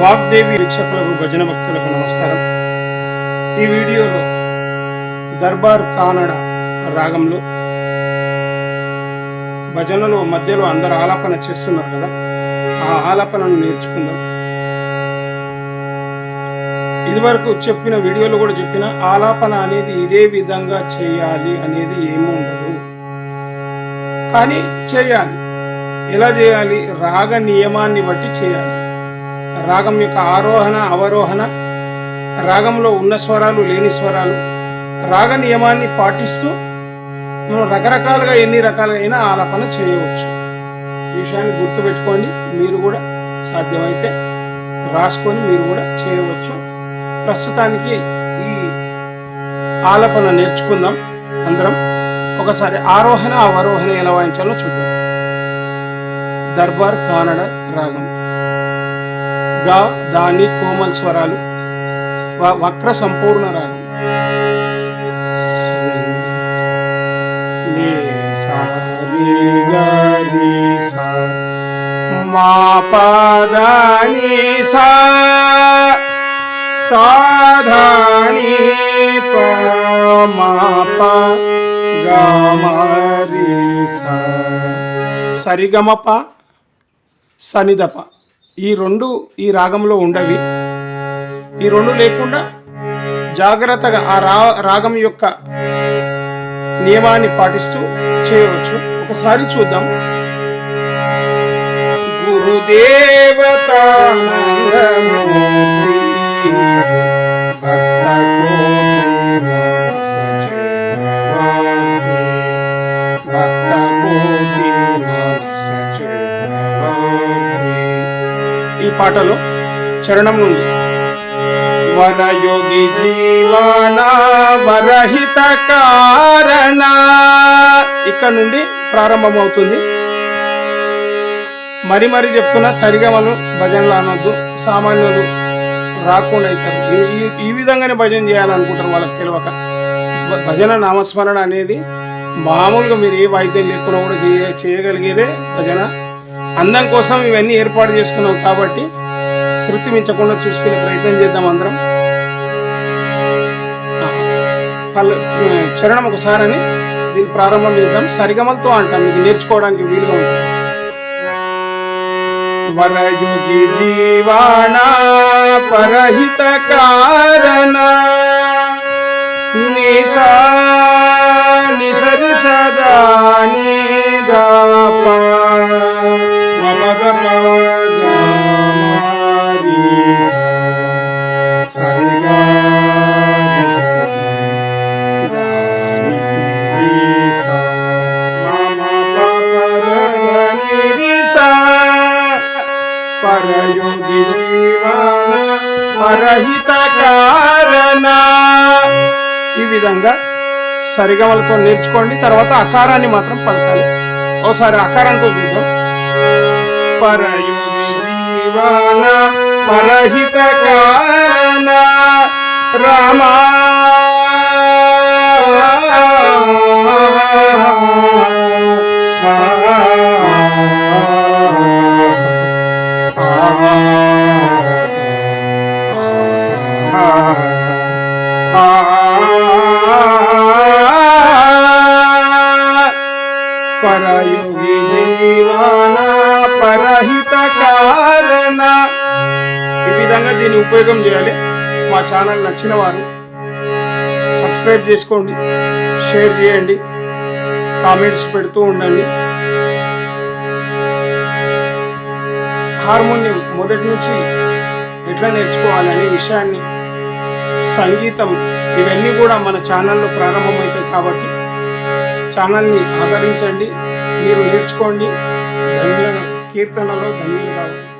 వాగ్దేవి వీక్షకులకు భజన భక్తులకు నమస్కారం. ఈ వీడియోలో దర్బార్ కానడ రాగంలో భజనలో మధ్యలో అందరు ఆలాపన చేస్తున్నారు కదా ఆ ఆలాపనను నేర్చుకుందాం. ఇదివరకు చెప్పిన వీడియోలో కూడా చెప్పిన ఆలాపన అనేది ఇదే విధంగా చేయాలి అనేది ఏమీ ఉండదు. కానీ చేయాలి. ఎలా చేయాలి? రాగ నియమాన్ని బట్టి చేయాలి. రాగం యొక్క ఆరోహణ అవరోహణ రాగంలో ఉన్న స్వరాలు లేని స్వరాలు రాగ నియమాన్ని పాటిస్తూ మనం రకరకాలుగా ఎన్ని రకాలుగా ఆలపన ఆలాపన చేయవచ్చు విషయాన్ని గుర్తుపెట్టుకోండి. మీరు కూడా సాధ్యమైతే రాసుకొని మీరు కూడా చేయవచ్చు. ప్రస్తుతానికి ఈ ఆలపన నేర్చుకుందాం. అందరం ఒకసారి ఆరోహణ అవరోహణ ఎలా వాయించాలో చూద్దాం. దర్బార్ కానడ రాగం. గా దాని కోమల్ స్వరాలు వ- వక్ర సంపూర్ణ రాగం సా మా పదని సాధాని ప మా సరిగమప సనిదప ఈ రెండు ఈ రాగంలో ఉండవి. ఈ రెండు లేకుండా జాగ్రత్తగా ఆ రా రాగం యొక్క నియమాన్ని పాటిస్తూ చేయవచ్చు. ఒకసారి చూద్దాం. గురుదేవతానందమూర్తి పాటలో చరణం నుండి. వరయోగి జీవన వరహిత కారణ ఇక్కడ నుండి ప్రారంభమవుతుంది. మరి మరి చెప్తున్నా సరిగమలు భజనలు అనొద్దు సామాన్యులు రాకుండా అవుతారు ఈ- విధంగానే భజన చేయాలనుకుంటారు వాళ్ళకి తెలియక. భజన నామస్మరణ అనేది మామూలుగా మీరు ఏ వాయిద్యం లేకుండా కూడా చేయ చేయగలిగేదే భజన. అందం కోసం ఇవన్నీ ఏర్పాటు చేసుకున్నాం కాబట్టి శృతి మించకుండా చూసుకునే ప్రయత్నం చేద్దాం అందరం. పల్ల చరణం ఒకసారి అని దీన్ని ప్రారంభం చేద్దాం. సరిగమలతో అంటాం ఇది నేర్చుకోవడానికి వీలుగా ఉంటుంది. వరయుగి పరహిత కారణ నిసా జీవన పరహిత కారణ ఈ విధంగా సరిగమలతో నేర్చుకోండి తర్వాత అకారాన్ని మాత్రం పలకాలి. ఒకసారి అకారంతో చూద్దాం. పరయుగి జీవన పరహిత కారణ రామా పరయుగి జీవానా పరహిత కారణ ఈ విధంగా దీన్ని ఉపయోగం చేయాలి. మా ఛానల్ నచ్చిన వారు సబ్స్క్రైబ్ చేసుకోండి షేర్ చేయండి కామెంట్స్ పెడుతూ ఉండండి. హార్మోనియం మొదటి నుంచి ఎట్లా నేర్చుకోవాలనే విషయాన్ని సంగీతం ఇవన్నీ కూడా మన ఛానల్లో ప్రారంభమవుతాయి కాబట్టి ఛానల్ని ఆదరించండి. మీరు నేర్చుకోండి. ధన్య కీర్తనలో ధన్యులు కావాలి.